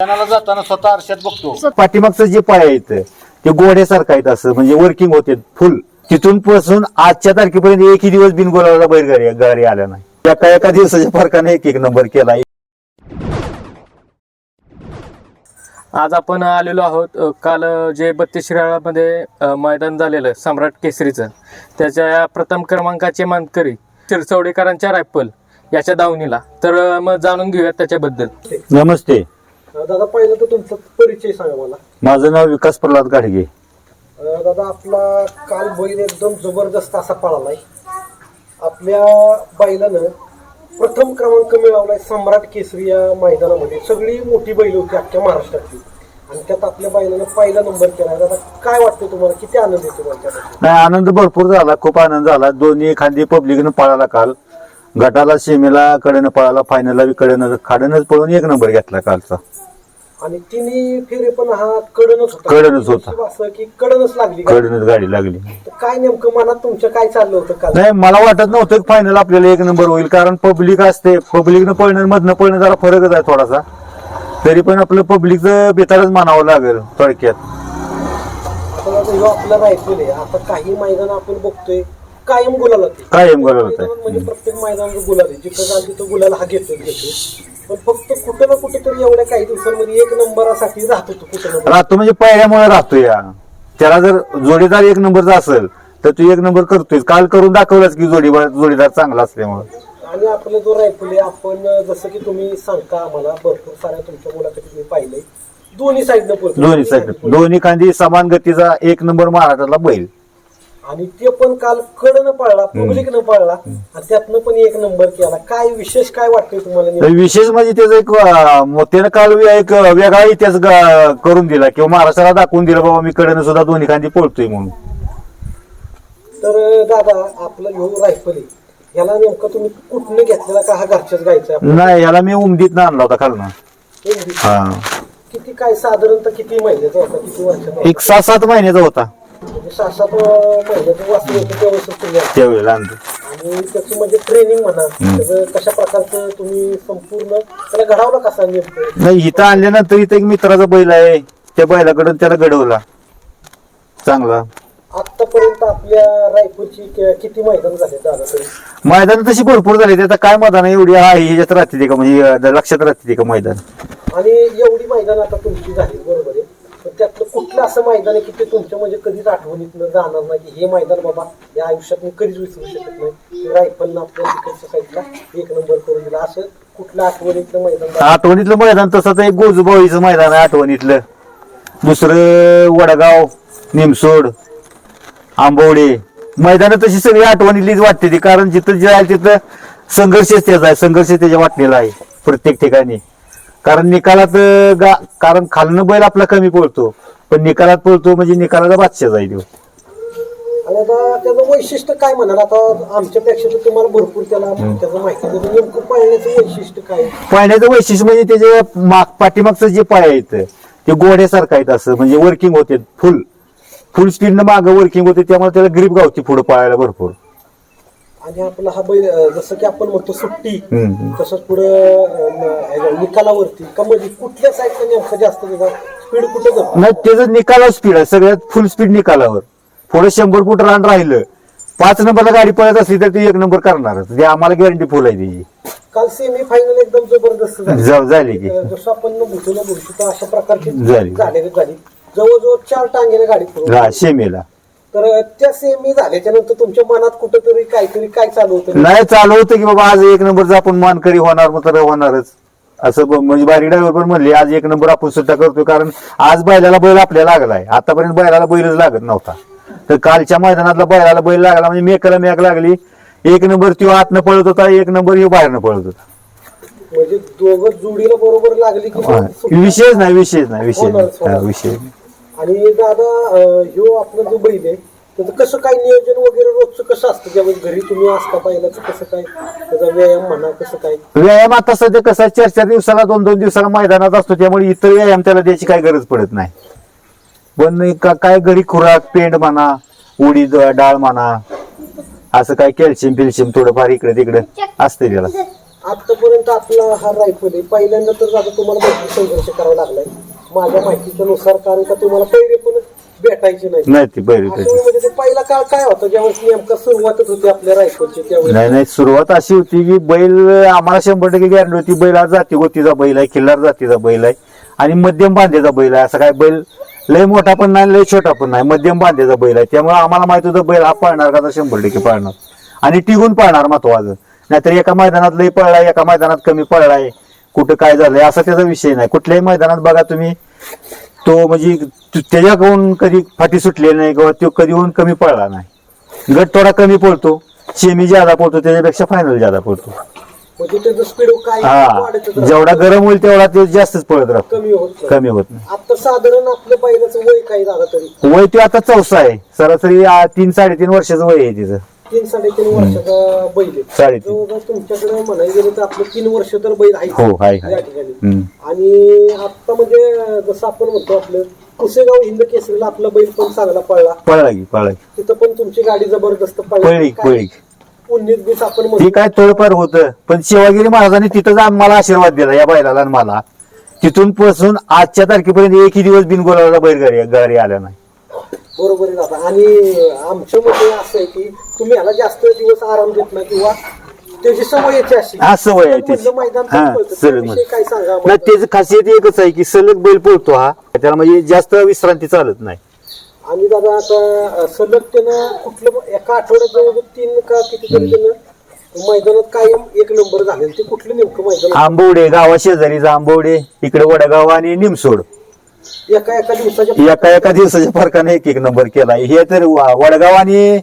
मैदानाला जाताना स्वतः आरशात बघतो. पाठीमागचं जे पाय आहेत ते गोड्यासारखं आहेत असं म्हणजे वर्किंग होते फुल तिथून पासून आजच्या तारखेपर्यंत एकही दिवस बिनगोलाला बैलगाडी गाडी आल्या नाही. एका एका दिवसाच्या फरकाने एक एक नंबर केला. आज आपण आलेलो आहोत अ, काल अ, जे बत्तीस शिराळामध्ये अ, मैदान झालेलं सम्राट केसरीचं त्याच्या प्रथम क्रमांकाचे मानकरी शिरसवडेकरांच्या रायफल याच्या दावणीला. तर अ, मग जाणून घेऊयात त्याच्याबद्दल. नमस्ते. दादा पहिलं तर तुमचा परिचय सांगा मला. माझं नाव विकास प्रल्हाद गाडगे. अं, दादा आपला काल बैल एकदम जबरदस्त असा पळालाय. आपल्या बैलानं प्रथम क्रमांक मिळवलाय सम्राट केसरी या मैदानामध्ये. सगळी मोठी बैल होती अख्ख्या महाराष्ट्रातली. आणि त्यात आपल्या बैलानं पहिला नंबर केलाय दादा काय वाटतं तुम्हाला? किती आनंद येतो त्याच्यासाठी नाही आनंद भरपूर झाला. खूप आनंद झाला. दोन्ही खांदी पब्लिकनं पळाला काल. गटाला सीमेला कडेनं पळाला. फायनलला बी कडेनं खाडनच पळून एक नंबर घेतला कालचा. आणि तिन्ही फेरे पण हा कडनच होता. कडनच होता. असं की कडनच लागली. कडेनच गाडी लागली. तर काय नेमकं मनात तुमच्या काय चाललं होतं काल? नाही मला वाटत नव्हतं फायनल आपल्याला एक नंबर होईल कारण पब्लिक असते. पब्लिकनं पळणं मधनं पळणं जरा फरकच आहे थोडासा. तरी पण आपलं पब्लिकचं बेतारच मानावं लागेल थोडक्यात. आता ह्यो आपला रायफल आहे आता काही मैदान आपण बघतोय कायम गुलाल होते कायम गुलाल होते. म्हणजे प्रत्येक मैदानात गुलाल आहे. जिथं जाल तिथं गुलाल हा घेतो घेतो पण फक्त कुठं ना कुठं तरी एवढ्या काही दिवसांमध्ये एक नंबरासाठी राहतो तो कुठं ना कुठं. राहतो म्हणजे पहिल्यामुळे राहतो या त्याला जर जोडीदार एक नंबरचा असेल तर तू एक नंबर करतोय काल करून दाखवलाच की जोडीदार जोडीदार चांगला असल्यामुळे. आणि आपला जो रायफल आहे आपण जसं की तुम्ही सांगता आम्हाला भरपूर साऱ्या तुमच्या मुलाखती मी पाहिलंय. दोन्ही साईडनं पळतो दोन्ही साईड दोन्ही खांदी समान गतीचा एक नंबर महाराष्ट्रातला बैल. आणि ते पण काल कडनं पळला पब्लिकनं पळला आणि त्यातनं पण एक नंबर केला. काय विशेष काय वाटतंय तुम्हाला? विशेष म्हणजे त्याचं एक त्यानं काल एक वेगळा इतिहास करून दिला किंवा महाराष्ट्राला दाखवून दिला बाबा मी कडेनं सुद्धा दोन्ही खांदी पळतोय म्हणून. तर दादा आपलं ह्यो रायफल याला नेमकं तुम्ही कुठनं घेतलेला का हा घरच्याच गायचा नाही याला मी उमदीत आणला होता आपला? हा. किती काय साधारणतः किती महिन्याचा होता? किती वर्षाचा एक सहा सात महिन्याचा होता. सहा सात महिन्याचं वाचलं होतं त्यावेळेस तुम्ही आणलं. त्यावेळेला आणतो आणि त्याचं म्हणजे ट्रेनिंग म्हणा त्याचं कशा प्रकारचं तुम्ही संपूर्ण त्याला घडावलं कसा नेमकं? नाही इथं आणल्यानंतर इथं एक मित्राचा बैल आहे. त्या बैलाकडून त्याला घडवला. चांगला. आतापर्यंत आपल्या रायपूरची कि- किती मैदान झाले दादा तरी? मैदान तशी भरपूर झाली त्याचा काय मैदान आहे? एवढी आहे ह्याच्यात राहते ते का म्हणजे अं, लक्षात राहते ते का मैदान. आणि एवढी मैदान आता तुमची झाली बरोबर पण त्यातलं कुठलं असं मैदान आहे की ते तुमच्या म्हणजे कधीच आठवणीतनं जाणार नाही की हे मैदान बाबा या आयुष्यात मी कधीच विसरू शकत नाही. रायफलनं आपल्या तिकडच्या साईडला एक नंबर करून दिला. असं कुठलं आठवणीतलं मैदान आठवणीतलं मैदान तसंच एक गोजूबाईचं मैदान आहे आठवणीतलं. दुसरं वडगाव निमसोड आंबोडे. मैदान तशी सगळी आठवणीतलीच वाटते ती. कारण जिथं जे आहे तिथं संघर्षच त्याचा आहे. संघर्ष त्याच्या वाटलेला आहे. प्रत्येक ठिकाणी. कारण निकालात गा कारण खालनं बैल आपला कमी पळतो पण निकालात पळतो म्हणजे निकालाचा बादशाह जाईल. आणि आता त्याचं वैशिष्ट्य काय म्हणाल आता आमच्यापेक्षा तर तुम्हाला भरपूर त्याला त्याचं माहिती आहे. त्याचं नेमकं पाळण्याचं वैशिष्ट्य काय आहे? पाण्याचं वैशिष्ट्य म्हणजे त्याचे माग पाठीमागचं जे पाय आहेत ते गोड्यासारखं आहेत असं म्हणजे वर्किंग होते फुल फुल स्पीडनं मागं वर्किंग होते त्यामुळे त्याला ग्रीप गावती पुढे पळायला भरपूर आणि आपला हा बैल अं, जसं की आपण म्हणतो सुट्टी हम्म. तसंच पुढं निकालावरती. का म्हणजे कुठल्या साईडला नेमकं जास्त त्याचा स्पीड कुठं जातो? नाही त्याचं निकाला स्पीड आहे. सगळ्यात फुल स्पीड निकालावर. पुढे शंभर फूट रान राहिलं. पाच नंबरला गाडी पळत असली तर ती एक नंबर करणारच. ते आम्हाला गॅरंटी फुल आहे त्याची काल सेमी फायनल एकदम जबरदस्त झाली. की. अं, जसं आपण भूतूला बोलतो तर अशा प्रकारची झाली. झाली जवळजवळ चार टांगेने गाडी. हा शेमेला तर त्या सेमी झाल्याच्यानंतर तुमच्या मनात कुठंतरी काहीतरी काय चालू होतं नाही चालू होतं की बाबा आज एक नंबरचा आपण मानकरी होणार मग तर होणारच असं ब- म्हणजे बारी ड्रायव्हर पण म्हणले आज एक नंबर आपण सुद्धा करतोय कारण आज बैलाला बैल आपल्याला लागलाय आतापर्यंत बैलाला बैलच लागत नव्हता तर कालच्या मैदानातला बैलाला बैल लागला म्हणजे मेकाला मेक लागली एक नंबर तो आतनं पळत होता एक नंबर ह्यो बाहेरनं पळत होता म्हणजे दोघं जोडीला बरोबर लागली की हा. विशेष नाही विशेष नाही विषय होणारच, नाही. हा. विषय नाही. आणि दादा अं, ह्यो आपला जो बैल आहे त्याचं कसं काय नियोजन वगैरे रोजचं कसं असतं? ज्यावेळेस घरी तुम्ही असता पाहिलं तर कसं काय? त्याचा व्यायाम म्हणा कसं काय? व्यायाम आता सध्या कसा आहे, चार चार दिवसाला दोन दोन दिवसाला मैदानात असतो त्यामुळे इतर व्यायाम त्याला द्यायची काही गरज पडत नाही. पण का- काय घरी खुराक पेंड म्हणा उडीद डाळ म्हणा असं काय कॅल्शियम फिल्शियम थोडंफार इकडे तिकडे असते त्याला. आतापर्यंत आपला हा रायफल आहे. पहिल्यांदा तर आता तुम्हाला भरपूर संघर्ष करावा लागलाय. माझ्या माहितीनुसार कारण का तुम्हाला पहिले पण भेटायचे नाही. नाही ती बैल अशा वेळेमध्ये ते पहिला काळ काय होता? ज्यावेळेस नेमका सुरुवातच होती आपल्या रायफलची त्यावेळेस. नाही नाही सुरुवात अशी होती की बैल आम्हाला शंभर टक्के गॅरंटी होती बैल हा जाती गोतीचा बैल आहे खिल्लार जातीचा बैल आहे आणि मध्यम बांधेचा बैल आहे. असं काय बैल लय मोठा पण नाही लय छोटा पण नाही मध्यम बांधेचा बैल आहे. त्यामुळे आम्हाला माहीत होतं बैल हा पळणार का तर शंभर टक्के पळणार. आणि टिकून पळणार महत्वाचं. नाहीतर एका मैदानात लय पळलाय एका मैदानात कमी पळलाय कुठं काय झालंय असा त्याचा विषय नाही. कुठल्याही मैदानात बघा तुम्ही तो म्हणजे त्याच्याकडून कधी फाटी सुटली नाही किंवा तो कधी होऊन कमी पळला नाही. गट थोडा कमी पळतो सेमी ज्यादा पळतो त्याच्यापेक्षा फायनल ज्यादा काय हा. जेवढा गरम होईल तेवढा ते जास्तच पळत राहतो. कमी होत नाही. आता साधारण बैलाचं वय काय झालं तरी? वय ते आता चौसा आहे. सरासरी तीन साडेतीन वर्षाचं वय आहे तिचं. तीन साडेतीन वर्षाचा बैल आहे. साडेतीन. जवळजवळ तुमच्याकडे म्हणायला गेलं तर आपलं तीन वर्ष तर बैल आहे हो, आहे, आहे. या ठिकाणी. हम्म. आणि आता म्हणजे जसं आपण म्हणतो आपलं कुसेगाव हिंद केसरीला आपला बैल पण चांगला पळला. पळला की पळला की. तिथं पण तुमची गाडी जबरदस्त पळली. पळली उन्नीस बीस आपण ती म्हणतो काय तळपार होत. पण शिवागिरी महाराजांनी तिथंच आम्हाला आशीर्वाद दिला या बैलाला आणि मला. तिथून पासून आजच्या तारखेपर्यंत एकही दिवस बिनगोलाला बैलगाडी गाडी आल्या नाही. बरोबर आहे दादा. आणि आमच्या मते असं आहे की तुम्ही ह्याला जास्त दिवस आराम देत नाही किंवा त्याची अशी. हा सवय आहे मैदान पण हा पळतं. सलग त्याविषयी काय सांगा नाही आम्हाला? त्याची खासियत एकच आहे की सलग बैल पळतो हा. त्याला म्हणजे जास्त विश्रांती चालत नाही. आणि दादा आता सलग त्यानं कुठलं एका आठवड्यात जवळजवळ तीन का कितीतरी त्यानं मैदानात कायम एक नंबर झाले ते कुठलं नेमकं मैदान आंबवडे गावा शेजारीचा आंबवडे इकडे वडगाव आणि निमसोड. एका एका दिवसाच्या एका एका दिवसाच्या फरकाने एक एक नंबर केलाय हे तर वा- वडगाव आणि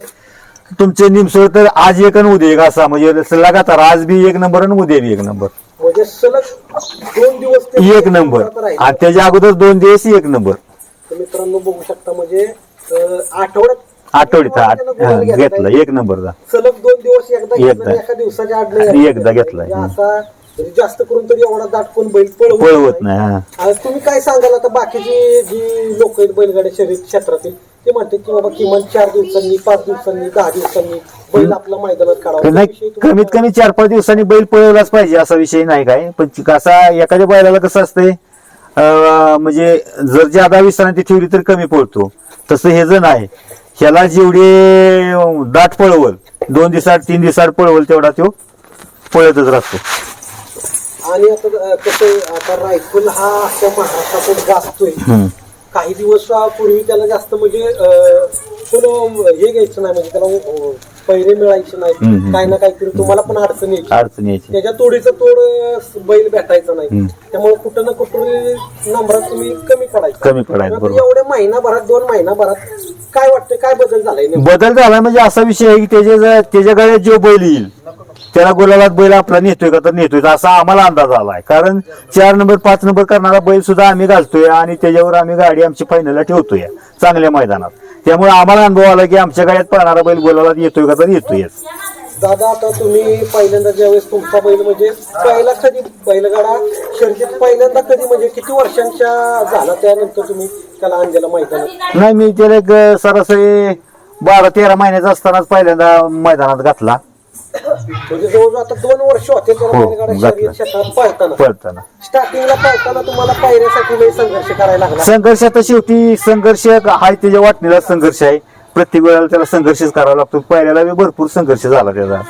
तुमचे निमसोड तर आज एक आणि उद्या एक असा म्हणजे लगातार आज बी एक नंबर आणि उद्या बी एक नंबर म्हणजे सलग दोन दिवस ते एक नंबर राहिले. आणि त्याच्या अगोदर दोन दिवस एक नंबर तर मित्रांनो बघू शकता म्हणजे अं, आठवड्यात आठवडीचा आठ त्यानं हा, गुलाल घेतलाय. घेतला एक नंबरचा सलग दोन दिवस एकदा घेतला एकदा. आणि एका दिवसाच्या आणि एकदा घेतलाय. असा म्हणजे जास्त करून तरी एवढा दाट कोण बैल पळवत पळवत नाही हा. आज तुम्ही काय सांगाल आता? बाकीची जी लोक आहेत बैलगाड्या शरीर क्षेत्रातील ते म्हणतात की बाबा किमान चार दिवसांनी पाच दिवसांनी दहा दिवसांनी बैल आपला मैदानात काढावा. नाही त्याविषयी तुम्हाला कमीत कमी चार पाच दिवसांनी बैल पळवलाच पाहिजे असा विषय नाही काय? पण कसा एखाद्या बैलाला कसं असतंय अं, म्हणजे जर ज्यादा विश्रांती ठेवली तर कमी पळतो. तसं हे जण आहे. ह्याला जेवढे अं, दाट पळवल दोन दिवसात तीन दिवसात पळवल तेवढा तो पळतच राहतो. आणि आता कसं आता रायफल हा अख्ख्या महाराष्ट्रातून गाजतोय. काही दिवस पूर्वी त्याला जास्त म्हणजे कोण हे घ्यायचं नाही म्हणजे त्याला पैरे मिळायचे नाही. काही ना काहीतरी तुम्हाला पण अडचण यायची त्याच्या तोडीचं तोड बैल भेटायचा नाही. त्यामुळे कुठं ना कुठं नंबरात तुम्ही कमी पडायचं कमी पडायचं. एवढ्या महिनाभरात दोन महिनाभरात काय वाटतं काय बदल झालाय? बदल झाला म्हणजे असा विषय आहे की त्याच्या जर- त्याच्या गळ्यात जो बैल येईल त्याला गुलाबात बैल आपला नेतोय का तर नेतोय. असा आम्हाला अंदाज आलाय. कारण चार नंबर पाच नंबर करणारा बैल सुद्धा आम्ही घालतोय आणि त्याच्यावर आम्ही गाडी आमची फायनलला ठेवतोय. चांगल्या मैदानात. त्यामुळे आम्हाला अनुभव आला की आमच्या गाड्यात पळणारा बैल गुलाबात येतोय का तर येतोयच दादा आता तुम्ही पहिल्यांदा ज्यावेळेस तुमचा बैल म्हणजे पहिला कधी बैलगाडा शर्यत पहिल्यांदा कधी म्हणजे किती वर्षांच्या झाला? त्यानंतर तुम्ही त्याला आणलेला मैदानात. नाही मी त्याला एक सरासरी बारा तेरा महिन्याचा असतानाच पहिल्यांदा मैदानात घातला. म्हणजे जवळजवळ आता दोन वर्ष होते त्याला हो, बैलगाडा घातला. शर्यत क्षेत्रात पळताना. पळताना. स्टार्टिंगला पळताना तुम्हाला पायऱ्यासाठी लई संघर्ष करायला लागला. संघर्ष आता शेवटी संघर्ष हाय त्याच्या वाटणीला संघर्ष आहे. प्रत्येक वेळेला त्याला संघर्षच करावा लागतो. पहिल्याला बी भरपूर संघर्ष झाला त्याचा.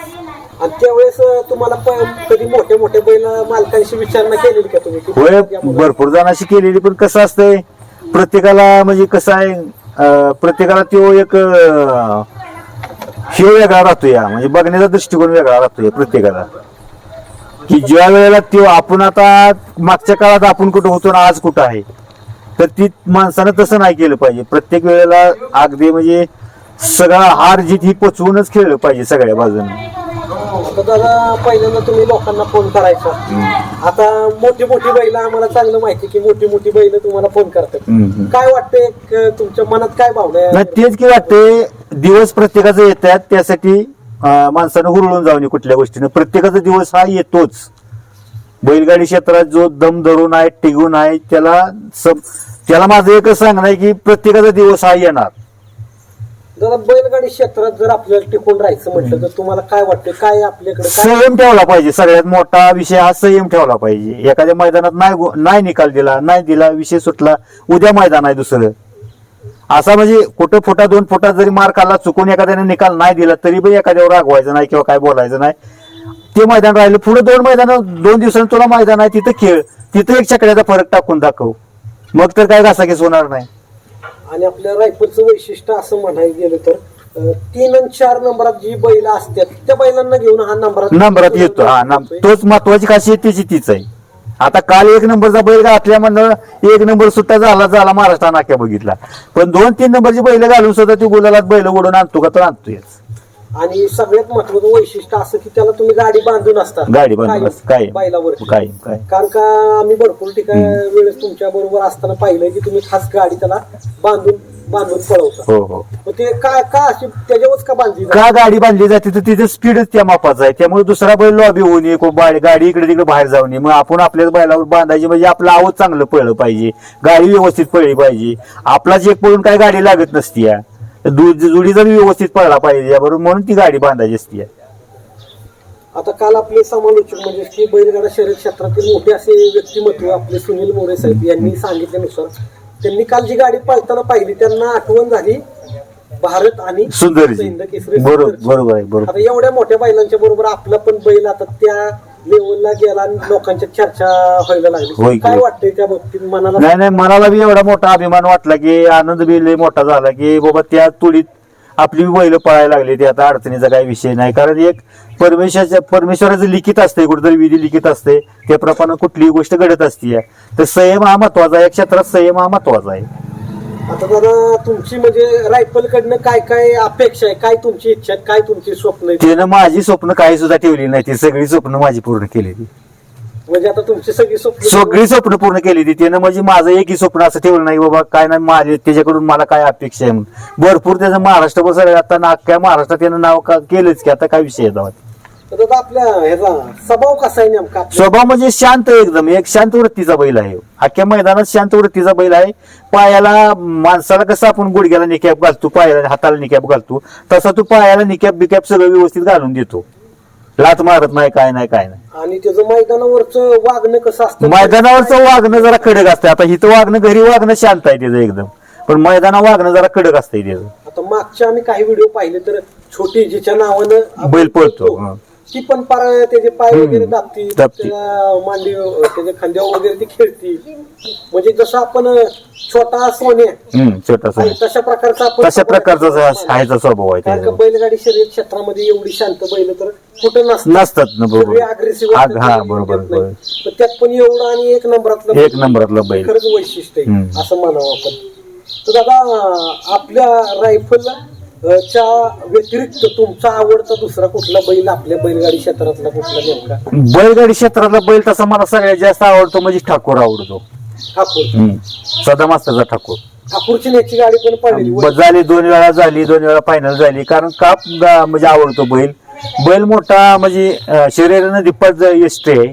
आणि त्यावेळेस अं, तुम्हाला प- कधी मोठे मोठे बैल मालकांशी विचारणा केलेली का तुम्ही? की होय भरपूर जणांशी केलेली पण कसं असतंय प्रत्येकाला म्हणजे कसं आहे अं, प्रत्येकाला तो एक अं, हे वेगळा राहतो या म्हणजे बघण्याचा दृष्टिकोन वेगळा राहतो या प्रत्येकाला. की ज्या वेळेला तो आपण आता मागच्या काळात आपण कुठं होतो ना आज कुठं आहे तर ती माणसानं तसं नाही केलं पाहिजे. प्रत्येक वेळेला अगदी म्हणजे सगळा हार जीत ही पोचवूनच खेळलं पाहिजे सगळ्या बाजूने. आता दादा पहिल्यांदा तुम्ही लोकांना फोन करायचा. आता मोठी मोठी बैल आम्हाला चांगलं माहिती की मोठी मोठी बैल तुम्हाला फोन करतात. हम्म. काय वाटतंय क- तुमच्या मनात काय भावना आहे? नाही तेच की वाटते दिवस प्रत्येकाचा येतात त्यासाठी अं, माणसानं हुरळून जाऊ नये कुठल्या गोष्टीनं. प्रत्येकाचा दिवस हा येतोच. बैलगाडी क्षेत्रात जो दम धरून आहे टिकून आहे त्याला सब त्याला माझं एकच सांगणं आहे की प्रत्येकाचा दिवस हा येणार. दादा बैलगाडी क्षेत्रात जर आपल्याला टिकून राहायचं म्हटलं तर तुम्हाला काय वाटतं काय आपल्याकडे काय संयम ठेवला पाहिजे. सगळ्यात मोठा विषय हा संयम ठेवला पाहिजे. एखाद्या मैदानात नाही गो- नाही निकाल दिला नाही दिला विषय सुटला उद्या मैदान आहे दुसरं. असा म्हणजे कुठं फुटा दोन फुटात जरी मार खाल्ला चुकून एखाद्याने निकाल नाही दिला तरी पण एखाद्यावर रागवायचं नाही किंवा काय बोलायचं नाही. ते मैदान राहिलं पुढे दोन मैदान दोन दिवसांनी तुला मैदान आहे तिथं खेळ तिथं एक चकड्याचा फरक टाकून दाखव. मग तर काय घासाकेस होणार नाही. आणि आपल्या रायफलचं वैशिष्ट्य असं म्हणायला गेलं तर तीन आणि चार नंबरात जी बैल असतात त्या बैलांना घेऊन हा नंबरात नंबरात येतो. हा तोच महत्वाची खासियत त्याची तीच आहे. आता काल एक नंबरचा बैल घातल्या म्हणलं एक नंबर सुट्टा झाला झाला महाराष्ट्र नाक्या बघितला. पण दोन तीन नंबरची बैल घालून सुद्धा ती गुलालात बैल ओढून आणतो का तर आणतोय आणि सगळ्यात महत्वाचं वैशिष्ट्य असं की त्याला तुम्ही गाडी बांधून असतात गाडी बांधून असते, कायम. बैलावर कायम, कायम. कारण का आम्ही भरपूर ठिकाणी वेळेस तुमच्या बरोबर असताना पाहिलंय की तुम्ही खास गाडी त्याला बांधून बांधून पळवता. हो हो. मग ते का का अशी त्याच्यावरच का बांधली जाते? का गाडी बांधली जाते? तर तिथे स्पीडच त्या मापाचा आहे. त्यामुळे दुसरा बैल लॉबी होऊ नये को- बाळ- गाडी इकडे तिकडे बाहेर जाऊ नये मग आपण आपल्याच बैलावर बांधायची म्हणजे आपलं आवाज चांगलं पळलं पाहिजे. गाडी व्यवस्थित पळली पाहिजे. आपलाच एक पळून काय गाडी लागत नसती या. जुडीचा जुडी जर व्यवस्थित पळला पाहिजे याबरोबर म्हणून ती गाडी बांधायची असती आता काल आपले समालोचक म्हणजे की बैलगाडा शर्यत क्षेत्रातील मोठे असे व्यक्तिमत्व आपले सुनील मोरे साहेब यांनी सांगितल्यानुसार त्यांनी काल जी गाडी पळताना पाहिली त्यांना आठवण झाली. भारत आणि हिंद केसरी बरोबर. बरोबर आहे बरोबर. आता एवढ्या मोठ्या बैलांच्या बरोबर आपला पण बैल आता त्या लेवलला गेला आणि लोकांच्या चर्चा व्हायला होय लागली की. काय वाटतंय त्या बाबतीत? मनाला नाही नाही मनाला बी एवढा मोठा अभिमान वाटला की आनंद बी लय मोठा झाला की बाबा त्या तुडीत आपली बैल पळायला लागली. ते आता अडचणीचा काही विषय नाही. कारण एक परमेश्वराच्या परमेश्वराचं लिखित असते कुठेतरी विधी लिखित असते त्याप्रमाणे कुठलीही गोष्ट घडत असते तर संयम हा महत्त्वाचा आहे. या क्षेत्रात संयम हा महत्त्वाचा आहे. आता दादा तुमची म्हणजे रायफल कडनं काय काय अपेक्षा आहे? काय तुमची इच्छा आहे? काय तुमची स्वप्न आहे? त्यानं माझी स्वप्न काही सुद्धा ठेवली नाही. ती सगळी स्वप्न माझी पूर्ण केली ती म्हणजे आता तुमची सगळी स्वप्न सगळी स्वप्न पूर्ण केली ती त्यानं म्हणजे माझं एकही स्वप्न असं ठेवलं नाही बाबा काय नाही माझे त्याच्याकडून मला काय अपेक्षा आहे म्हणून. भरपूर त्याचं महाराष्ट्रभर सगळं आता अख्ख्या महाराष्ट्रात त्यानं नाव का केलंच की आता काय विषय आहे तेव्हा. तर दादा आपल्या ह्याचा स्वभाव कसा आहे नेमका? आपला? स्वभाव म्हणजे शांत एकदम एक शांत वृत्तीचा बैल आहे. अख्ख्या मैदानात शांत वृत्तीचा बैल आहे. पायाला माणसाला कसं आपण गुडघ्याला निकॅप घालतो पायाला हाताला निकॅप घालतो तसा तू पायाला निकॅप बिकॅप सगळं व्यवस्थित घालून देतो. लात मारत नाही काय नाही काय नाही. आणि त्याचं मैदानावरचं वागणं कसं असतं? मैदानावरचं वागणं जरा कडक असतं. आता इथं वागणं घरी वागणं शांत आहे त्याचं एकदम. पण मैदानावर वागणं जरा कडक असतंय त्याचं. आता मागच्या आम्ही काही व्हिडिओ पाहिले तर छोटी जिच्या नावानं आपण बैल पळतो, हा. ती पण पार त्याचे पाय वगैरे दाबती दाबती. मांडी त्याच्या खांद्यावर वगैरे ती खेळती. म्हणजे जसं आपण छोटा सोन्या हम्म छोटासा तशा प्रकारचा आपण तशा प्रकारचा जो हायचा स्वभाव आहे कारण का त्याचा बैलगाडी शर्यत क्षेत्रामध्ये एवढी शांत बैल तर कुठं नसतात. नसतात ना सगळे बरोबर अग्रेसिव्ह आग- हा बरोबर बरोबर. त्यात पण एवढं आणि एक नंबरातलं एक नंबरातला बैल. खरंच वैशिष्ट्य आहे हम्म. असं म्हणावं आपण. तर दादा आपल्या रायफल च्या व्यतिरिक्त तुमचा आवडता दुसरा कुठला बैल आपल्या बैलगाडी क्षेत्रातला कुठला नेमका? बैलगाडी क्षेत्रातला बैल तसा मला सगळ्यात जास्त आवडतो म्हणजे ठाकूर आवडतो. ठाकूर. हम्म. सदा मास्तरचा ठाकूर. ठाकूरची नेची गाडी पण ब- झाली दोन वेळा झाली दोन वेळा फायनल झाली. कारण काप गा- म्हणजे आवडतो बैल. बैल मोठा म्हणजे अं, शरीरानं दिप्पट यष्टी आहे.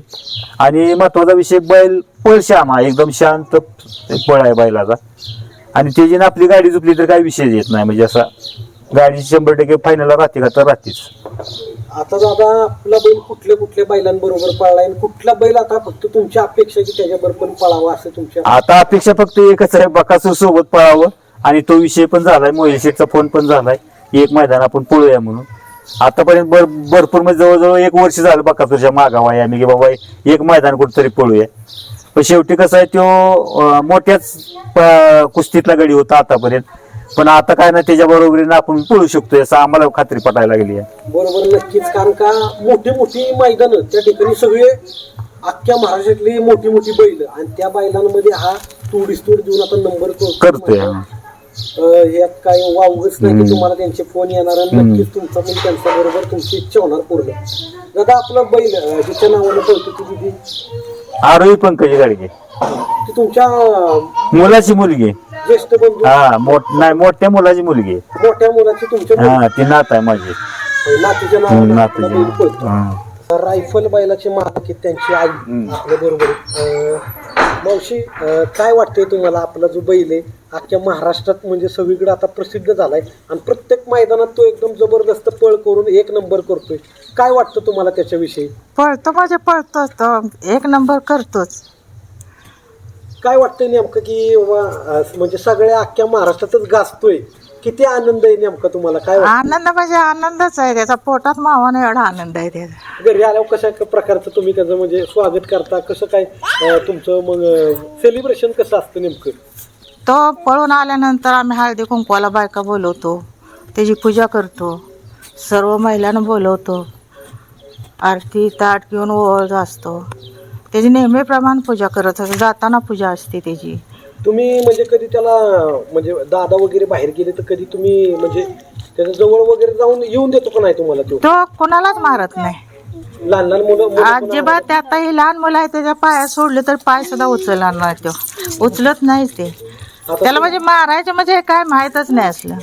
आणि महत्त्वाचा विषय बैल पळ श्याम एकदम शांत पळ आहे बैलाचा. आणि त्याची ना आपली गाडी झुपली तर काही विषय येत नाही म्हणजे असा गाडी शंभर टक्के फायनलला राहते का? तर राहतेच. आता दादा आपला बैल कुठल्या कुठल्या बैलांबरोबर पळलाय आणि कुठला बैल आता फक्त तुमची अपेक्षा की त्याच्याबरोबर पण पळावा असं तुमच्या? आता अपेक्षा फक्त एकच आहे बकासूर सोबत पळावं आणि तो विषय पण झालाय मोहिल शेठचा फोन पण झालाय. एक मैदान आपण पळूया म्हणून. आतापर्यंत भर भरपूर म्हणजे जवळजवळ एक वर्ष झालं बकासूरच्या मागावा आहे आम्ही की बाबा एक मैदान कुठेतरी पळूया. पण शेवटी कसं आहे तो मोठ्याच कुस्तीतला गडी होता आतापर्यंत. पण आता काय ना त्याच्या बरोबरीनं आपण पळू शकतो असं आम्हाला खात्री पटायला लागली आहे. बरोबर नक्कीच. कारण का मोठी मोठी मैदान त्या ठिकाणी सगळे अख्ख्या महाराष्ट्रातली मोठी मोठी बैल. आणि त्या बैलांमध्ये हा तोडीस तोड देऊन आपण नंबर करतोय हा. ह्यात काय वावगच नाही की तुम्हाला त्यांचे फोन येणार आणि नक्कीच तुमचा पण त्यांच्या बरोबर तुमची इच्छा होणार पूर्ण. दादा आपला बैल अं, जिच्या नावानं पळतो ती दिदी. आरोही पंकजी गाडगे. ती तुमच्या अं, मुलाची मुलगी. ज्येष्ठ बंधू? हा मोठ नाही मोठ्या मुलाची मुलगी. मोठ्या मुलाची तुमच्या हा ती नात आहे माझी. नातीच्या हम्म, नावानं नातीची आपला बैल पळतो हा. रायफल बैलाची मालकी त्यांची आई. आपल्या बरोबर. मावशी अं, काय वाटतंय तुम्हाला आपला जो बैल आहे अख्ख्या महाराष्ट्रात म्हणजे सगळीकडे आता प्रसिद्ध झालाय आणि प्रत्येक मैदानात तो एकदम जबरदस्त पळ करून एक नंबर करतोय. काय वाटतं तुम्हाला त्याच्याविषयी? पळतो म्हणजे पळतोच तो एक नंबर करतोच. काय वाटतंय नेमकं की वा- अं, म्हणजे सगळ्या अख्ख्या महाराष्ट्रातच गाजतोय? किती आनंद आहे नेमका तुम्हाला? काय वाटतं? आनंद म्हणजे आनंदच आहे त्याचा पोटात मावाने एवढा आनंद आहे त्याचा. घरी आल्यावर कशा क- प्रकारचं तुम्ही त्याचं म्हणजे स्वागत करता? कसं काय अं, तुमचं मग सेलिब्रेशन कसं असतं नेमकं? तो पळून आल्यानंतर आम्ही हळदी कुंकवाला बायका बोलवतो त्याची पूजा करतो सर्व महिलांना बोलवतो आरती ताट घेऊन ओळख असतो. त्याची नेहमीप्रमाणे पूजा करत असतो जाताना पूजा असते त्याची. तुम्ही म्हणजे कधी त्याला म्हणजे दादा वगैरे बाहेर गेले तर कधी तुम्ही म्हणजे त्याच्याजवळ वगैरे जाऊन येऊन देतो का नाही तुम्हाला तो? तो कोणालाच मारत नाही. लहान लहान मुलं मुलं पण अजिबात आता ही लहान मुलं आहे त्याच्या पाया सोडले तर पाय सुद्धा उचलणार नाही तो. उचलत नाहीच ते. आता त्याला म्हणजे मारायचं म्हणजे काय माहीतच नाही असलं.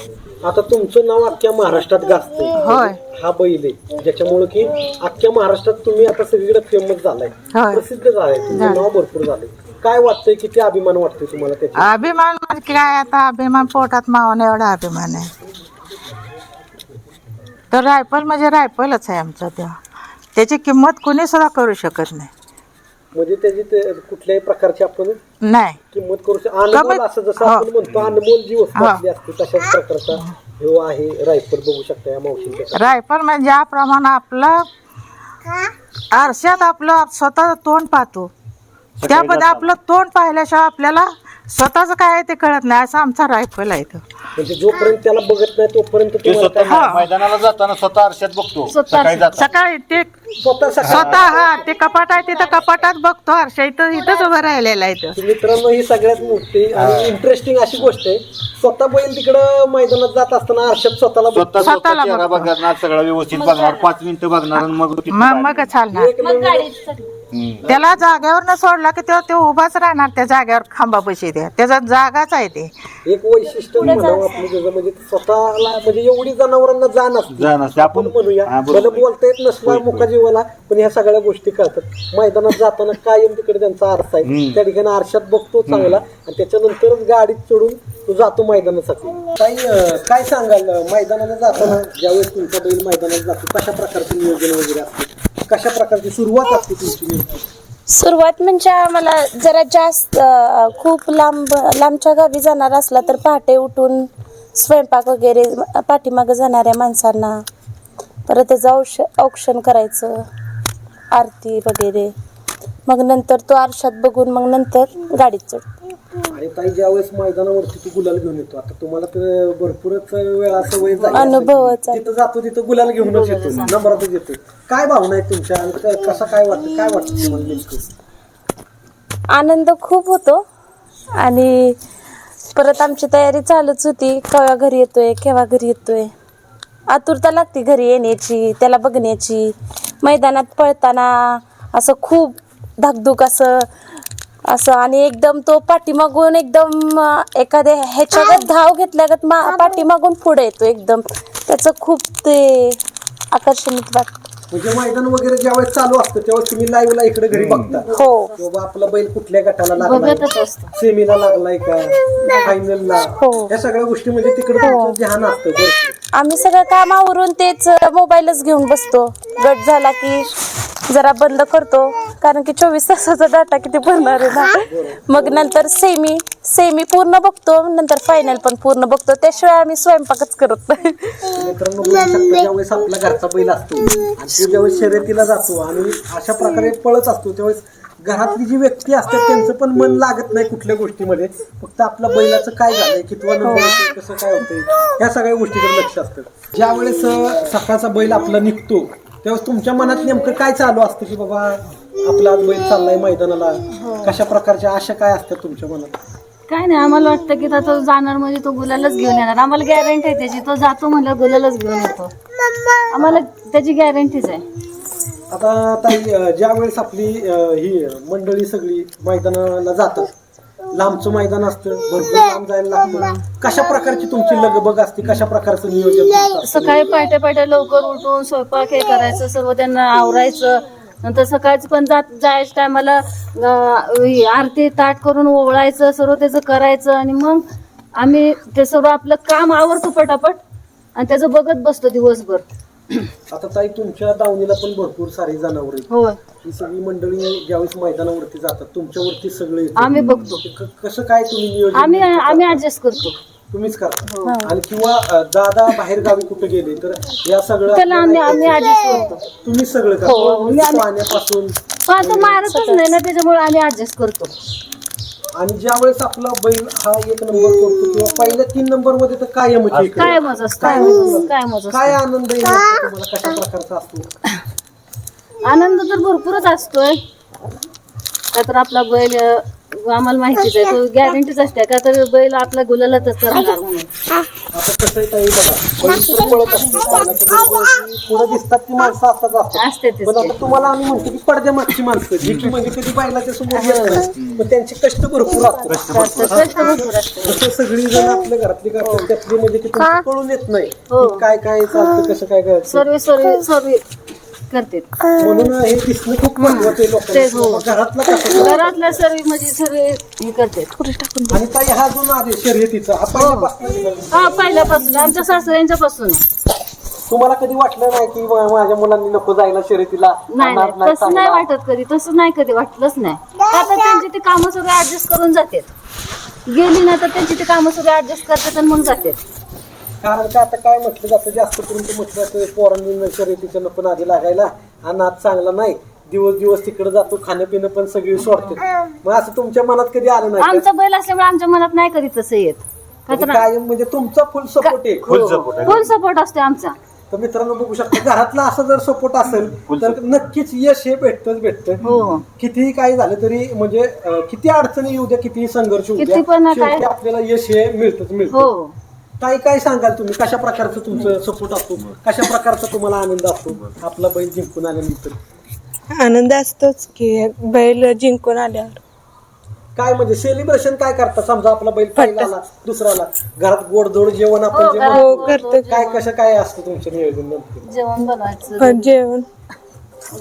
आता तुमचं नाव अख्ख्या महाराष्ट्रात गाजतंय. होय. हा बैल आहे. ज्याच्यामुळे की अख्ख्या महाराष्ट्रात तुम्ही आता सगळीकडे फेमस झालाय. होय. प्रसिद्ध झालाय तुमचं नाव भरपूर झालंय. काय वाटतंय? किती अभिमान वाटतोय तुम्हाला त्याचा अभिमान म्हणजे काय? आता अभिमान पोटात मावणे एवढा अभिमान आहे. तर रायफल म्हणजे रायफलच आहे आमचा. त्याची किंमत कोणी सुद्धा करू शकत नाही. म्हणजे त्याची ते कुठल्याही प्रकारची आपण नाही किंमत करू शकतो अनमोल असं जसं हो. आपण म्हणतो अनमोल जी वस्तू हा. आपली असते तशाच प्रकारचा हो आहे रायफल बघू शकता या मावशींच्या रायफल म्हणजे ज्याप्रमाणे आपलं आरशात आपलं स्वतः तोंड पाहतो त्यामध्ये आपलं तोंड पाहिल्याशिवाय आपल्याला स्वतःच काय आहे ते कळत नाही असं आमचा रायफल आहे तो म्हणजे जोपर्यंत त्याला बघत नाही तोपर्यंत ते तुम्हाला स्वतः काय- मैदानाला जाताना स्वतः आरशात बघतो सकाळी जाताना. सकाळी ते स्वतः सकाळ. स्वतः हा ते कपाट आहे तिथं कपाटात बघतो आरशा इथं इथंच उभं राहिलेलं आहे तो. मित्रांनो ही सगळ्यात मोठी आणि इंटरेस्टिंग अशी गोष्ट आहे स्वतः बैल तिकडं मैदानात जात असताना आरशात स्वतःला बघतो. स्वतः स्वतः स्वतःला चेहरा बघतो. बघणार सगळं व्यवस्थित बघणार पाच मिनिटं बघणार आणि मग मग चालणार. एक नवीन हम्म. त्याला जागेवर न सोडला की तो तो उभाच राहणार त्या जागेवर खांबापाशी त्या त्याचा जागाच आहे ते. एक वैशिष्ट्य म्हणावं आपलं त्याचं म्हणजे स्वतःला म्हणजे एवढी जनावरांना जाण असते. जाण असते. आपण- म्हणूया हा, बरोबर. मला बोलता येत नसला मुका जीवाला पण ह्या सगळ्या गोष्टी कळतात. मैदानात जाताना कायम तिकडे त्यांचा आरसा आहे. त्या ठिकाणी आरशात बघतो चांगला. आणि त्याच्यानंतरच गाडीत चढून तो जातो मैदानासाठी. काय अं, काय सांगाल? मैदानाला जाताना ज्यावेळेस तुमचा बैल मैदानात जातो कशा प्रकारचं नियोजन वगैरे असते? कशा प्रकारची सुरुवात असते तुमची नेमकी? सुरुवात म्हणजे आम्हाला जरा जास्त अ, खूप लांब लांबच्या गावी जाणार असला तर पहाटे उठून स्वयंपाक वगैरे पाठीमागं जाणाऱ्या माणसांना परत त्याचं औष औक्षण करायचं आरती वगैरे मग नंतर तो आरशात बघून मग नंतर गाडीत चढतो आणि ताई ज्यावेळेस मैदानावरती तू गुलाल घेऊन येतो आता तुम्हाला तर भरपूरच वेळा सवय झाली असेल. अनुभवच. जिथं जातो तिथं गुलाल घेऊनच येतो नंबरातच येतो काय भावना आहे तुमच्या आणि क- कसं काय वाटतं? काय वाटतं तुम्हाला नेमकं? आनंद खूप होतो आणि परत आमची तयारी चालूच होती. केव्हा घरी येतोय केव्हा घरी येतोय. आतुरता लागते घरी येण्याची त्याला बघण्याची. मैदानात पळताना असं खूप धाकधूक असं असं आणि एकदम तो पाठीमागून एकदम एखाद्या ह्याच्यागत धाव घेतल्यागत मा पाठीमागून पुढे येतो एकदम. त्याचं खूप ते आकर्षणीत वाटतं. म्हणजे मैदान वगैरे ज्यावेळेस चालू असतं त्यावेळेस तुम्ही लाईव्हला इकडे घरी बघता. हो. बाबा आपला बैल कुठल्या गटाला लागलाय? सेमीला लागलाय का? फायनलला? हो. या सगळ्या गोष्टी म्हणजे तिकडे तुमचं ध्यान असतं भरपूर. आम्ही सगळं काम आवरून तेच मोबाईलच घेऊन बसतो. गट झाला की जरा बंद करतो. कारण की चोवीस तासाचा डाटा किती भरणार आहे ना? मग नंतर सेमी सेमी पूर्ण बघतो. नंतर फायनल पण पूर्ण बघतो. त्याशिवाय आम्ही स्वयंपाकच करत नाही. मित्रांनो बघू शकता ज्यावेळेस आपला घरचा बैल असतो आणि तो ज्यावेळेस शर्यतीला जातो आणि अशा प्रकारे पळत असतो त्यावेळेस घरातली जी व्यक्ती असतात त्यांचं पण मन लागत नाही कुठल्या गोष्टीमध्ये. फक्त आपल्या बैलाचं काय झालंय कितवा येतोय, कसं काय होतंय ह्या सगळ्या गोष्टीकडे लक्ष असतं. ज्यावेळेस सकाळचा बैल आपला निघतो त्यावेळेस तुमच्या मनात नेमकं काय चालू असतं की बाबा आपला आज बैल चाललाय मैदानाला? कशा प्रकारच्या आशा काय असतात तुमच्या मनात? काय नाही आम्हाला वाटतं की आता तो जाणार म्हणजे तो गुलालच घेऊन येणार. आम्हाला गॅरंटी आहे त्याची. तो जातो म्हणलं गुलालच घेऊन येतो. आम्हाला त्याची गॅरंटीच आहे. आता ताई अं, ज्यावेळेस आपली अं, ही मंडळी सगळी मैदानाला जातात लांबचं मैदान असतं भरपूर लांब जायला लागतं. कशा प्रकारची तुमची लगबग असते? कशा प्रकारचं नियोजन तुमचं असतं? सकाळी पहाटे पहाटे लवकर उठून स्वयंपाक हे करायचं सर्व त्यांना आवरायचं. नंतर सकाळचं पण जात जायच्या टायमाला आरती ताट करून ओवळायचं सर्व त्याचं करायचं. आणि मग आम्ही ते सर्व आपलं काम आवरतो पटापट. आणि त्याचं बघत बसतो दिवसभर. आता ताई तुमच्या दावणीला पण भरपूर सारी जनावर होय. ही सगळी मंडळी ज्यावेळेस मैदानावरती जातात तुमच्यावरती सगळे येतात. आम्ही बघतो. क- कसं काय तुम्ही नियोजन आम्ही आम्ही ऍडजस्ट करतो. तुम्हीच करता. आणि किंवा अ, दादा बाहेर गावी कुठे गेले तर या सगळं त्याला आम्ही आम्ही ऍडजस्ट करतो. तुम्हीच सगळं हो, मी करता आम्ही- पाण्यापासून पण तो मारतच नाही ना त्याच्यामुळे आम्ही ऍडजस्ट करतो. आणि ज्या वेळेस आपला बैल हा एक नंबर करतो किंवा पहिल्या तीन नंबरमध्ये तर कायम काय मज असतो. काय मज असतो. काय मज असतो. काय आनंद येईल असतो तुम्हाला कशा प्रकारचा असतो? आनंद तर भरपूरच असतोय. का तर आपला बैल अं, आम्हाला माहितीच आहे तो गॅरंटीच असते. का तर बैल आपला गुलालातच राहणार म्हणून. आता कसं आहे ताई बघा पळत असतो. बरोबर पुढे दिसतात ती माणसं असतात पण ते. आता तुम्हाला आम्ही म्हणतो की पडद्यामागची माणसं जी की म्हणजे कधी बैलाच्या समोर येत नाही पण त्यांचे कष्ट भरपूर असतात जसं सगळी जण आपल्या घरातली करतात त्यातली म्हणजे की तुमचं कळून येत नाही. हो. की काय काय चालतं कसं काय करायचं सर्व सर्व सर्व. करते म्हणून हे दिसणं खूप महत्वाचं आहे तेच हो. लोकांना घरातलं कसं घरातल्या सर्व म्हणजे सर्व हे करते आणि ताई हा जो नाद आहे शर्यतीचा हा पहिल्यापासून. हा. आमच्या सासऱ्यांच्या पासून तुम्हाला कधी वाटलं नाही की मा- माझ्या मुलांनी नको जायला शर्यतीला नाही नाही. तसं नाही चांगला. वाटत कधी. तसं नाही कधी. वाटलंच नाही. आता त्यांची ती कामं सगळं ऍडजस्ट करून जातात. गेली ना तर त्यांची ती कामं सगळं ऍडजस्ट करतात आणि मग जातात. कारण का आता काय म्हटलं जातं? जास्त करून तर म्हटलं जातं पोरांनी शर्यतीच्या नको नादी लागायला. हा नाद चांगला नाही. दिवस दिवस तिकडे जातो खाणं पिणं पण सगळी सोडते. मग असं तुमच्या मनात कधी आलं नाही का? आमचा बैल असल्यामुळे आमच्या मनात नाही कधी तसं येत. म्हणजे कायम म्हणजे तुमचा फुल सपोर्ट आहे. फुल सपोर्ट आहे. फुल सपोर्ट असतो आमचा. तर मित्रांनो बघू शकता घरातला असा जर सपोर्ट असेल तर नक्कीच यश हे भेटतच भेटतं हो. कितीही काही झालं तरी म्हणजे अं, किती अडचणी येऊ द्या कितीही संघर्ष होऊ किती पण द्या काय- शेवटी आपल्याला यश हे मिळतच मिळतं हो. काय काय सांगाल तुम्ही? कशा प्रकारचं तुमचं सपोर्ट असतो? कशा प्रकारचा तुम्हाला आनंद असतो? आपला बैल जिंकून आल्यानंतर. आनंद असतोच की बैल जिंकून आल्यावर. काय म्हणजे सेलिब्रेशन काय करता? समजा आपला बैल पहिला आला दुसरा आला. घरात गोडधोड जेवण आपण हो, जे घरात म्हणतो, हो करतो काय कसं काय असतं तुमचं नियोजन जेवण बनवायचं. पण जेवण.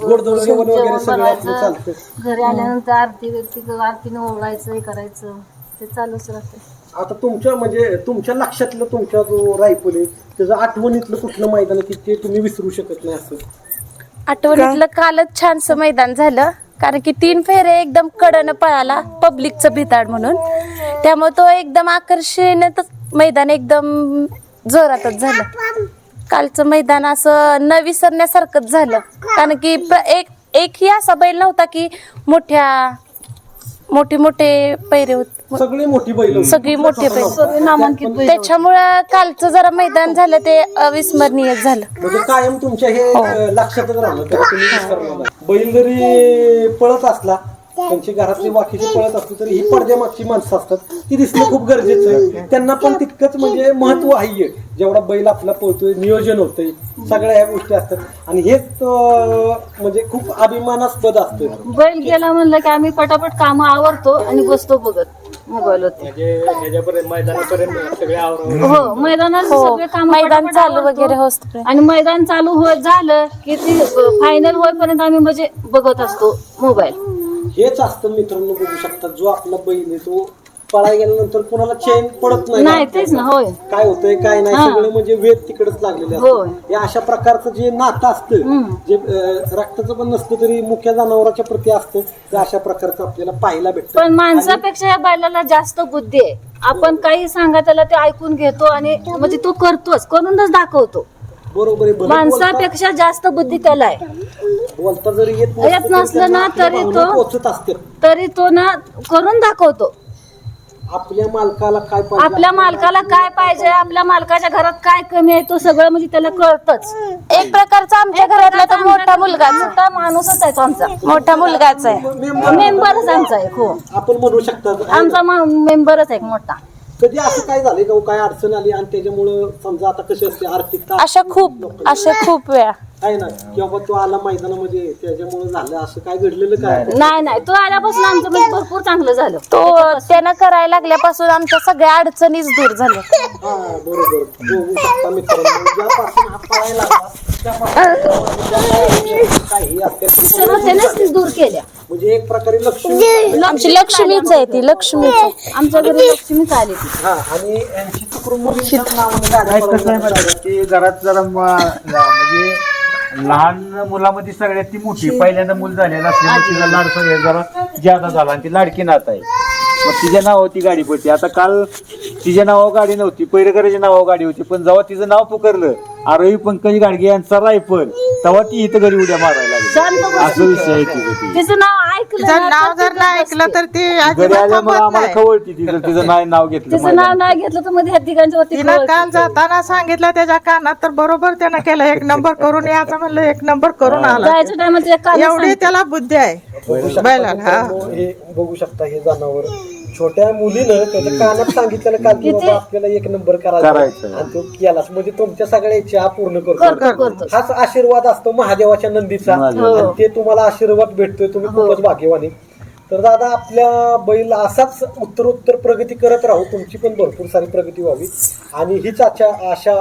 गोडधोड जेवण वगैरे जेवण सगळं आपलं बनवायचं. चालतं घरी आल्यानंतर आरती व्यक्ती आरतीनं ओळायचं हे करायचं. ते चालूच राहते आता तुमच्या म्हणजे तुमच्या लक्षातलं तुमच्या जो रायफल आहे त्याचं आठवणीतलं कुठलं मैदान आहे की ते तुम्ही विसरू शकत नाही असं? आठवणीतलं कालच छानसं मैदान झालं. कारण की तीन फेरे एकदम कडनं पळाला पब्लिकचं भिताड म्हणून. त्यामुळे तो एकदम आकर्षण मैदान एकदम जोरातच झालं. कालचं मैदान असं न विसरण्यासारखंच झालं. कारण की एक एकही असा बैल नव्हता की मोठ्या मोठे मोठे पैरे होत सगळी मोठी बैल. सगळी मोठे नामांकित बैल होते. त्याच्यामुळं कालचं जरा मैदान झालं ते अविस्मरणीय झालं. म्हणजे कायम तुमच्या हे हो. लक्षातच नाही. बैल जरी पळत असला त्यांची घरातली बाकीची पळत असली तरी ही पडद्यामागची माणसं असतात. ती दिसणं खूप गरजेचं आहे. त्यांना पण तितकंच म्हणजे महत्त्व आहे जेवढा बैल आपला पळतोय नियोजन होतंय सगळ्या ह्या गोष्टी असतात. आणि हेच म्हणजे खूप अभिमानास्पद असतं. बैल गेला म्हणलं की आम्ही पटापट कामं आवरतो आणि बसतो बघत. मोबाईल होते. म्हणजे ह्याच्यापर्यंत मैदानापर्यंत सगळे आवरून हो मैदानात हो सगळे काम मैदान चालू वगैरे होत आणि मैदान चालू हो झालं की ती फायनल होईपर्यंत आम्ही म्हणजे बघत असतो मोबाईल. हेच असतं मित्रांनो बघू शकता जो आपला बैल आहे तो पळायला गेल्यानंतर कोणाला चैन पडत नाही नाही तेच ना होय. काय होतंय काय नाही हा. सगळं म्हणजे वेद तिकडेच लागलेले होय. असतात हे अशा प्रकारचं जे नातं असतं जे अं, रक्ताचं पण नसतं तरी मुख्य जनावराच्या प्रती असतं ते अशा प्रकारचं आपल्याला पाहायला भेटतं. पण माणसापेक्षा या बैलाला जास्त बुद्धी आहे. आपण काही सांगा त्याला ते ऐकून घेतो आणि म्हणजे तो करतोच करूनच दाखवतो. बरोबर आहे भले बोलता- माणसापेक्षा जास्त बुद्धी त्याला आहे. बोलता जरी येत येत नसलं ना तरी तो- पोहोचत असते तरी तो ना करून दाखवतो. आपल्या मालकाला काय पाहिजे? आपल्या मालकाला काय पाहिजे? आपल्या मालकाच्या घरात काय कमी आहे? तो सगळं म्हणजे त्याला कळतच. एक प्रकारचा आमच्या घरातला तो मोठा मुलगाच. मोठा माणूसच आहे तो आमचा. मोठा मुलगाच आहे. मेंबर- मेंबरच आमचा आहे हो. आपण म्हणू शकता आमचा मेंबरच आहे एक मोठा. कधी असं काय झालं का हो, काय अडचण आली? आणि त्याच्यामुळं समजा आता कशी असते आर्थिकता? अशा खूप अशा खूप वेळा. आहे ना की बाबा तो आला मैदानामध्ये त्याच्यामुळे झालं असं काय घडलेलं काय? नाही नाही. तो आल्यापासून आमचं म्हणजे भरपूर चांगलं झालं. तो त्यानं करायला लागल्यापासून आमच्या सगळ्या अडचणीच दूर झाल्या. हा बरोबर. बघू शकता मित्रांनो ज्यापासून हा पळायला लागला, त्यापासून काही अत्याचार सर्व त्यानेच दूर केल्या. म्हणजे एक प्रकारे लक्ष्मी आमची लक्ष्मीच आहे ती लक्ष्मीच आहे. आमच्या घरी लक्ष्मीच आली ती. हा आणि यांची तुकडून मुलींच्या नावाने गाड्या काय कसं आहे पळवल्या माहिती आहे का? की घरात जरा म- म्हणजे लहान मुलामध्ये सगळ्यात ती मोठी पहिल्यांदा मूल झालेलं असल्यामुळे तिला लाड सगळ्यात जरा ज्यादा झाला आणि ती लाडकी नात आहे. मग तिच्या नावावर ती गाडी पडते. आता काल तिच्या नावावर गाडी नव्हती पैरकराच्या नावावर गाडी होती पण जेव्हा तिचं नाव पुकारलं आरोही पंकज गाडगे यांचा रायफल तेव्हा ती इथं घरी उड्या मारायला शांत लागली बस. असं विषय आहे तिचं ती तिचं नाव ऐकलं जर ना नाव तर जर ती नाही. ऐकलं तर ती घरी अजिबात आल्यामुळे थांबत आम्हाला नाही खवळती तिचं तिचं नाव नाव घेतलं तिचं नाव माझ्या. नाही घेतलं तर मध्ये ह्या तिघांच्या वरती. काल जाताना सांगितलं त्याच्या कानात तर बरोबर त्यानं केलं एक नंबर करून यायचं म्हणलं एक नंबर करून आला जायच्या टायमाला त्याच्या कानात एवढी. त्याला बुद्धी आहे बैलाला हा हे बघू शकता हे जनावर छोट्या मुलीनं त्याच्या कानात सांगितलेलं काल की बाबा आपल्याला एक नंबर करायचा करायचं. आणि तो केलाच. म्हणजे तुमच्या सगळ्या इच्छा पूर्ण करतो. करतो करतो. हाच आशीर्वाद असतो महादेवाच्या नंदीचा. आणि ते तुम्हाला आशीर्वाद भेटतोय. तुम्ही खूपच भाग्यवानी तर दादा आपल्या बैल असाच उत्तरोत्तर प्रगती करत राहू. तुमची पण भरपूर सारी प्रगती व्हावी. आणि हीच आशा आशा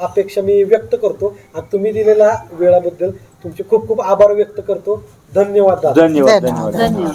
अपेक्षा मी व्यक्त करतो. आणि तुम्ही दिलेल्या वेळाबद्दल तुमचे खूप खूप आभार व्यक्त करतो. धन्यवाद दादा. धन्यवाद. धन्यवाद.